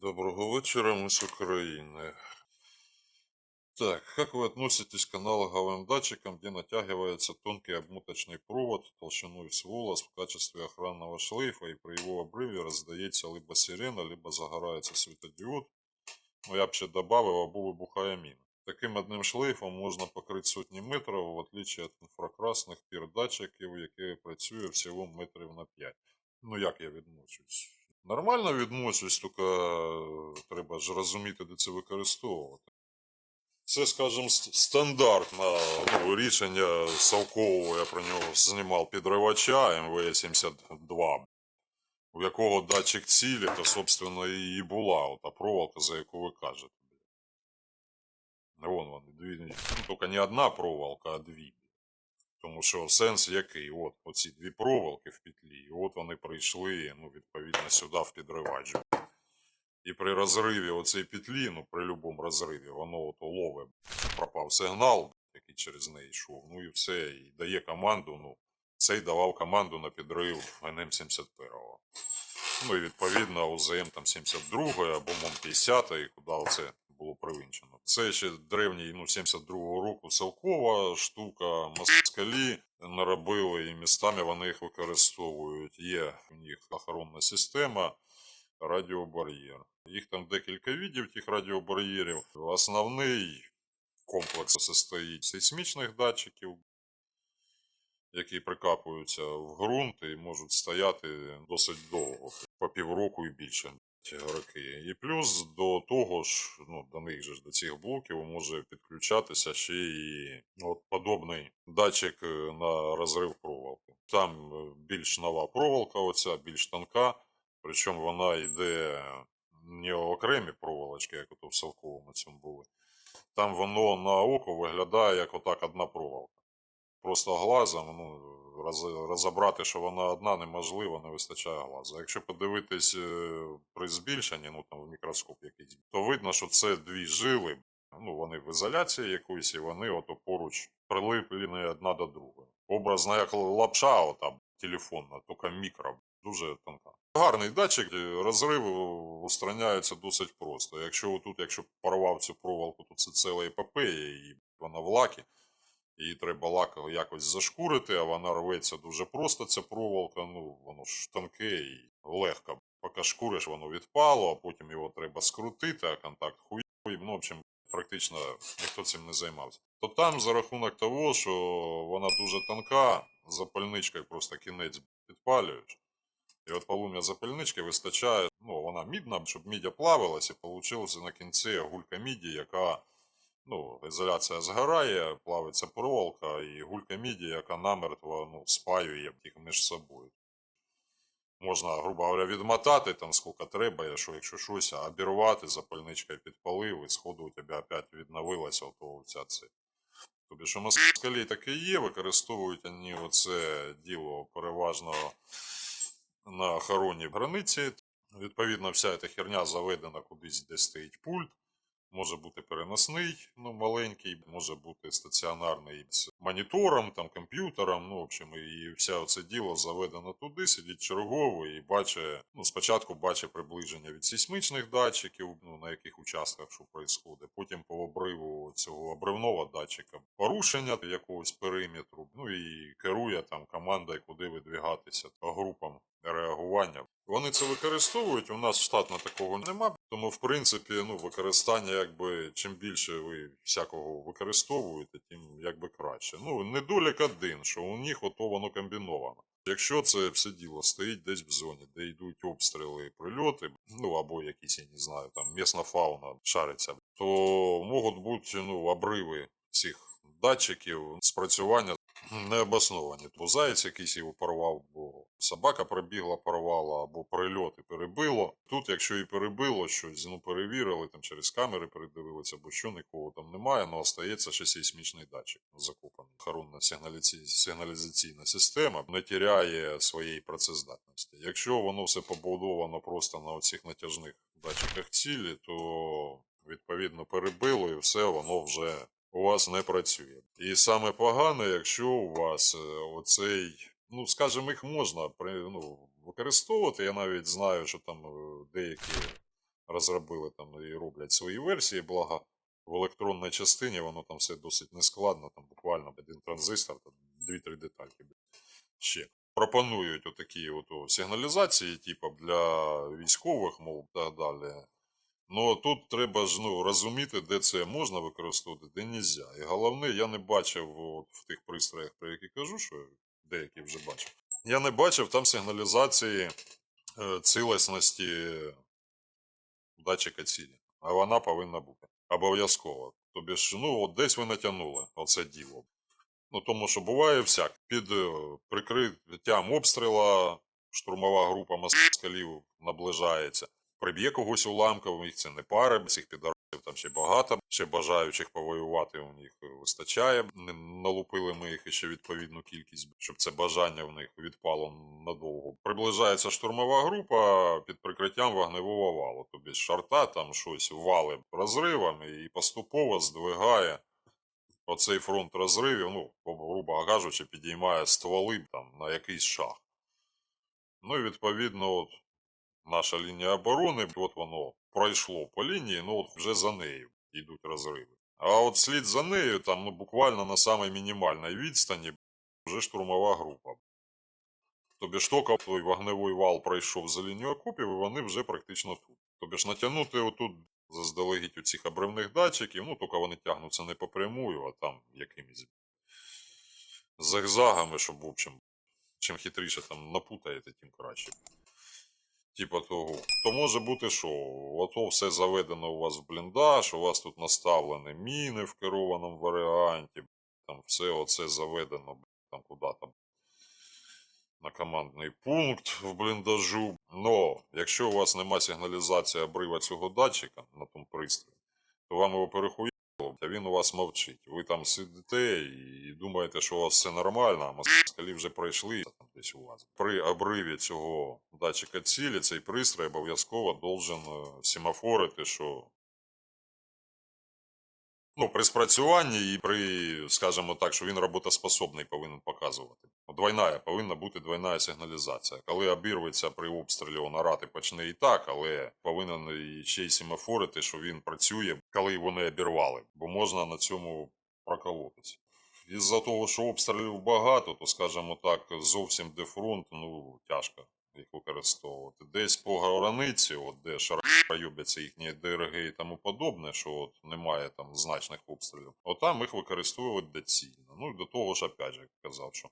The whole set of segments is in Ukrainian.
Доброго вечера, мы с Украины. Так, как вы относитесь к аналоговым датчикам, где натягивается тонкий обмоточный провод толщиной с волос в качестве охранного шлейфа и при его обрыве раздается либо сирена, либо загорается светодиод, ну я б ще добавив або вибухає міна. Таким одним шлейфом можна покрити сотні метрів, в отличие від інфракрасних пір-датчиків, які працює всього метрів на 5. Ну як я відношусь? Нормально відношусь, тільки е, треба ж розуміти, де це використовувати. Це, скажімо, стандартне ну, рішення Савкового, я про нього знімав підривача МВ-72, у якого датчик цілі, то, собственно, і була ота проволока, за яку ви кажете. Вон вони, дві, ну, тільки не одна проволока, а дві. Тому що сенс який? От оці дві проволоки в петлі, і от вони прийшли, ну, відповідно, сюди в підривач. І при розриві оцеї петлі, ну при будь-якому розриві, воно от ловить, пропав сигнал, який через неї йшов, ну і все, і дає команду, ну, цей давав команду на підрив НМ-71. Ну і відповідно УЗМ там 72 або МОМ-50, куди оце було привинчено. Це ще древній, ну, 72-го року Селкова штука, москалі наробили і містами вони їх використовують. Є у них охоронна система, радіобар'єр. Їх там декілька видів, тих радіобар'єрів. Основний комплекс состоїть сейсмічних датчиків, які прикапуються в ґрунт і можуть стояти досить довго, по півроку і більше. Ці роки. І плюс до того ж, ну, до них же до цих блоків може підключатися ще і ну, от подобний датчик е, на розрив проволоки. Там е, більш нова проволока, оця більш тонка, причому вона йде не окремі проволочки, як ото в Савковому цьому були. Там воно на око виглядає як отак одна проволока. Просто глазом ну, роз- розібрати, що вона одна, неможливо, не вистачає глаза. Якщо подивитись е, при збільшенні, ну там в мікроскоп якийсь, то видно, що це дві жили. Ну, вони в ізоляції якоїсь, і вони ото поруч прилиплені одна до другої. Образно, як лапша, ота телефонна, тільки мікро, дуже тонка. Гарний датчик, е, розриви устраняються досить просто. Якщо тут, якщо порвав цю проволоку, то це ціла епопея, і вона в лакі. Її треба лак якось зашкурити, а вона рветься дуже просто, ця проволока, ну, воно ж тонке і легко. Поки шкуриш, воно відпало, а потім його треба скрутити, а контакт хуйовий. Ну, в общем, практично ніхто цим не займався. То там за рахунок того, що вона дуже тонка, запальничкою просто кінець підпалюєш. І от полум'я запальнички вистачає, ну, вона мідна, щоб мідя плавилась, і вийшло на кінці гулька міді, яка ну, ізоляція згорає, плавиться проволока, і гулька міді, яка намертво ну, спаює їх між собою. Можна, грубо говоря, відмотати там скільки треба, якщо, якщо щось, обірвати, запальничкою підпалив, і сходу у тебе опять відновилася ото ця. Тобі що москалі таке є, використовують вони оце діло переважно на охороні границі. Відповідно, вся ця херня заведена кудись, де стоїть пульт. Може бути переносний, ну маленький, може бути стаціонарний з монітором, там комп'ютером. Ну, в общем, і все це діло заведено туди, сидить черговий і бачить, ну, спочатку бачить приближення від сейсмичних датчиків, ну на яких участках що відбувається. Потім по обриву цього обривного датчика порушення якогось периметру. Ну і керує там командою, куди видвігатися по групам реагування. Вони це використовують. У нас штатно такого нема. Тому, в принципі, ну, використання, якби чим більше ви всякого використовуєте, тим якби краще. Ну, недолік один, що у них ото воно комбіновано. Якщо це все діло стоїть десь в зоні, де йдуть обстріли прильоти, ну або якісь, я не знаю, там місна фауна шариться, то можуть бути ну, обриви цих датчиків спрацювання необосновані. Бо заєць якийсь його порвав, бо собака прибігла, порвала, або прильот і перебило. Тут, якщо і перебило щось, ну перевірили, там через камери передивилися, бо що нікого там немає, але остається ще сейсмічний датчик закопаний. Охоронна сигналізаційна система не тіряє своєї працездатності. Якщо воно все побудовано просто на оцих натяжних датчиках цілі, то відповідно перебило і все, воно вже у вас не працює. І саме погане, якщо у вас е, оцей, ну скажімо, їх можна ну, використовувати. Я навіть знаю, що там е, деякі розробили там і роблять свої версії, благо в електронній частині воно там все досить нескладно, там буквально один транзистор, там дві-три детальки. Ще пропонують отакі от сигналізації, типу для військових, мов так далі. Ну тут треба ж ну, розуміти, де це можна використовувати, де нельзя. І головне, я не бачив от, в тих пристроях, про які кажу, що деякі вже бачив. Я не бачив там сигналізації е, цілісності датчика цілі. А вона повинна бути. Обов'язково. Тобі ж, ну, от десь ви натягнули оце діло. Ну, тому що буває всяк. Під е, прикриттям обстріла штурмова група москалів наближається. Приб'є когось уламком, їх це не пари, цих підарів там ще багато, ще бажаючих повоювати у них вистачає. Налупили ми їх ще відповідну кількість, щоб це бажання в них відпало надовго. Приближається штурмова група під прикриттям вогневого валу. Тобі шарта там щось вали розривами і поступово здвигає оцей фронт розривів, ну, грубо кажучи, підіймає стволи там на якийсь шаг. Ну і відповідно, от наша лінія оборони, от воно пройшло по лінії, ну от вже за нею йдуть розриви. А от слід за нею, там ну, буквально на самій мінімальній відстані вже штурмова група. Тобі ж тільки той вогневий вал пройшов за лінію окопів, і вони вже практично тут. Тобі ж натягнути отут заздалегідь у цих обривних датчиків, ну тільки вони тягнуться не по прямую, а там якимись зигзагами, щоб, в общем, чим хитріше там напутаєте, тим краще. Типа того. То може бути, що ото все заведено у вас в бліндаж, у вас тут наставлені міни в керованому варіанті, там все оце заведено там куди там на командний пункт в бліндажу. Но якщо у вас нема сигналізації обрива цього датчика на тому пристрої, то вам його перехує, а він у вас мовчить. Ви там сидите і думаєте, що у вас все нормально, а москалі вже пройшли там десь у вас. При обриві цього датчика цілі цей пристрій обов'язково должен е, семафорити, що Ну, при спрацюванні і при, скажімо так, що він роботоспособний повинен показувати. Двойна повинна бути двойна сигналізація. Коли обірветься при обстрілі нарати почне і так, але повинен і ще й семафорити, що він працює, коли вони обірвали, бо можна на цьому проколотися. Із-за того, що обстрілів багато, то, скажімо так, зовсім де фронт, ну, тяжко їх використовувати. Десь по границі, от де шараюбляться їхні ДРГ і тому подобне, що от немає там значних обстрілів, от там їх використовують доцільно. Ну і до того ж, опять же, казав, що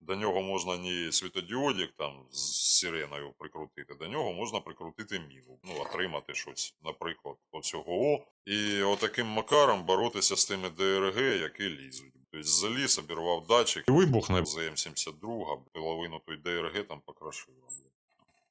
до нього можна не світодіодік там з сиреною прикрутити, до нього можна прикрутити міну, ну, отримати щось, наприклад, оцього. І отаким макаром боротися з тими ДРГ, які лізуть. Тобто заліз, обірвав датчик, і вибухне за М72, половину той ДРГ там покрошило.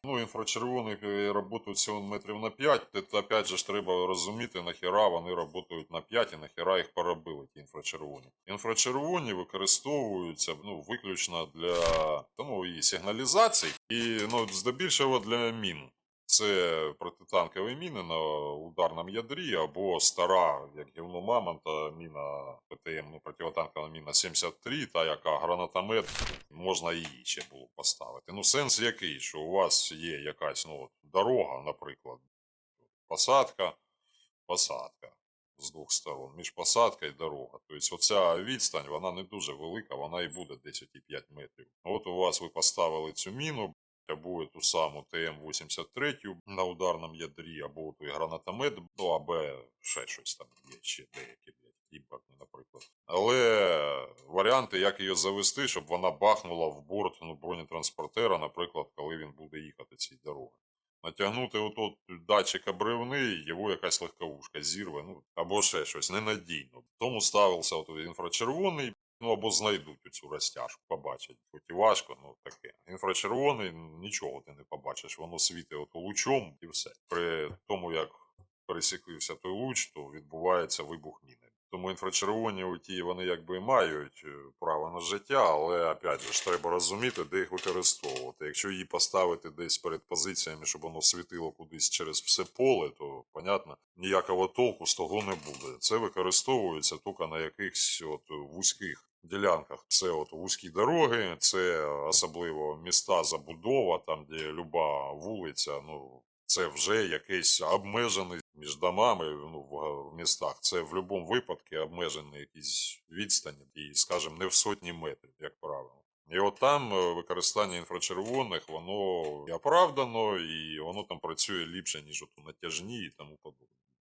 Ну, інфрачервоні працюють всього метрів на 5, то опять же треба розуміти, нахіра вони працюють на 5 і нахіра їх поробили, ті інфрачервоні. Інфрачервоні використовуються ну, виключно для ну, і сигналізацій, і ну, здебільшого для мін. Це протитанкові міни на ударному ядрі або стара, як гівно Мамонта, міна ПТМ, ну, противотанкова міна 73, та яка гранатомет, можна її ще було поставити. Ну, сенс який, що у вас є якась ну, дорога, наприклад, посадка, посадка з двох сторон, між посадкою і дорога. Тобто оця відстань, вона не дуже велика, вона і буде 10,5 метрів. От у вас ви поставили цю міну, або ту саму ТМ-83 на ударному ядрі, або той гранатомет, ну, або ще щось там є, ще деякі, блядь, імпортні, наприклад. Але варіанти, як її завести, щоб вона бахнула в борт ну, бронетранспортера, наприклад, коли він буде їхати цією дорогою. Натягнути отот датчик обривний, його якась легковушка зірве, ну, або ще щось, ненадійно. Тому ставився от інфрачервоний, ну або знайдуть цю розтяжку, побачать. Хоч і важко, ну таке. Інфрачервоний нічого ти не побачиш, воно світить от лучом і все. При тому, як пересікився той луч, то відбувається вибух міни. Тому інфрачервоні у ті вони якби мають е, право на життя, але опять ж треба розуміти, де їх використовувати. Якщо її поставити десь перед позиціями, щоб воно світило кудись через все поле, то понятно, ніякого толку з того не буде. Це використовується тільки на якихось от вузьких ділянках. Це от вузькі дороги, це особливо міста забудова, там де люба вулиця, ну це вже якийсь обмежений між домами ну, в, в містах. Це в будь-якому випадку обмежений якісь відстані, і, скажімо, не в сотні метрів, як правило. І от там е, використання інфрачервоних, воно і оправдано, і воно там працює ліпше, ніж от у натяжні і тому